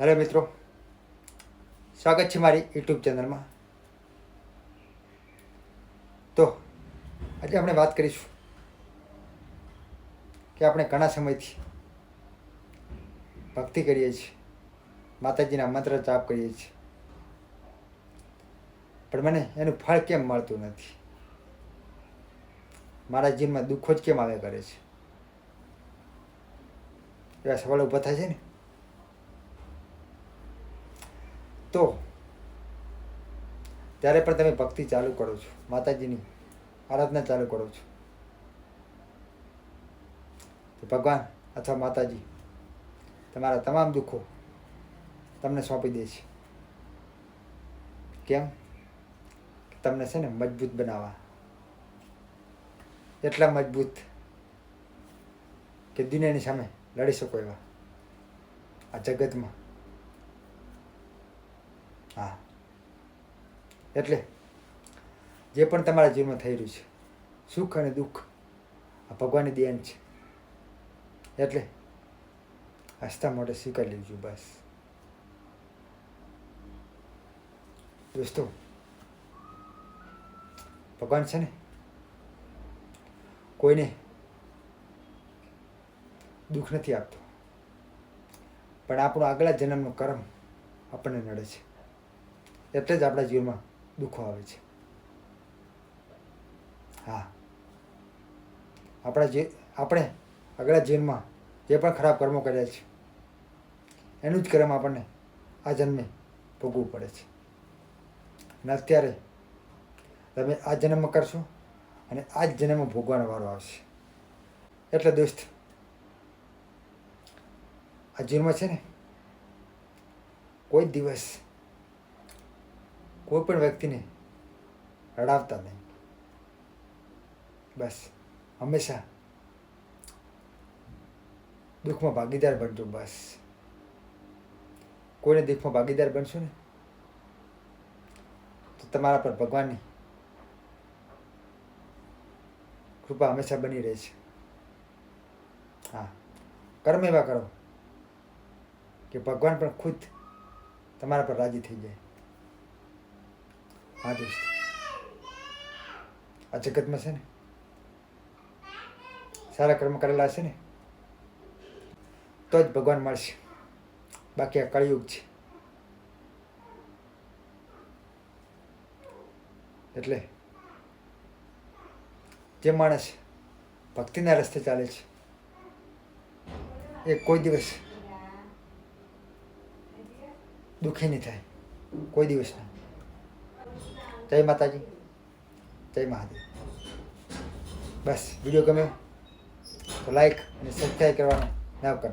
Hello મિત્રો. સ્વાગત છે મારી યુટ્યુબ ચેનલમાં. તો, આજે આપણે વાત કરીશું કે આપણે ઘણા સમયથી ભક્તિ કરીએ છીએ, માતાજીના મંત્ર જાપ કરીએ છીએ. પણ મને એનું ફળ કેમ મળતું નથી? મારા જીવનમાં દુઃખો જ કેમ આવે કરે છે? એવા સવાલ ઊભા થાય છે ને? તો ત્યારે પણ તમે ભક્તિ ચાલુ કરો છો. માતાજીની આરાધના ચાલુ કરો છો. તો ભગવાન અથવા માતાજી તમારા તમામ દુઃખો તમને સોંપી દે છે. કેમ? તમને છે ને મજબૂત બનાવવા. એટલા મજબૂત કે દુનિયાની સામે લડી શકો એવા. આ જગતમાં હા. એટલે જે પણ તમારા જીવનમાં થઈ રહ્યું છે, સુખ અને દુઃખ, આ ભગવાનની દેન છે. એટલે હસતા મોઢે સ્વીકારી લેજો બસ. દોસ્તો, ભગવાન છે ને, કોઈને દુઃખ નથી આપતો. પણ આપણો આગલા જન્મનું કર્મ આપણને નડે છે. એટલે જ આપણા જીવનમાં દુઃખો આવે છે. હા. આપણા જે, આપણે આગલા જીવનમાં જે પણ ખરાબ કર્મો કર્યા છે, એનું જ કર્મ આપણને આ જન્મે ભોગવવું પડે છે. અને અત્યારે તમે આ જન્મમાં કરશો અને આ જ જન્મમાં ભોગવાનો વારો આવશે. એટલે દોસ્ત, આ જીવનમાં છે ને કોઈ દિવસ કોઈ પણ વ્યક્તિને રડાવતા નહીં. બસ, હંમેશા દુઃખમાં ભાગીદાર બનજો, બસ. કોઈને દુઃખમાં ભાગીદાર બનશો ને, તો તમારા પર ભગવાનની કૃપા હંમેશા બની રહે છે. હા, કર્મ એવા કરો કે ભગવાન પણ ખુદ તમારા પર રાજી થઈ જાય. હા દોસ્ત આ જગતમાં છે ને, સારા કર્મ કરેલા હશે ને, તો જ ભગવાન મળશે. બાકી આ કળિયુગ છે. એટલે જે માણસ ભક્તિના રસ્તે ચાલે છે, એ કોઈ દિવસ દુઃખી નહીં થાય. કોઈ દિવસ નહીં જય માતાજી. જય મહાદેવ. બસ વીડિયો ગમ્યો? તો લાઈક અને સબસ્ક્રાઈબ કરવાનું ના કરો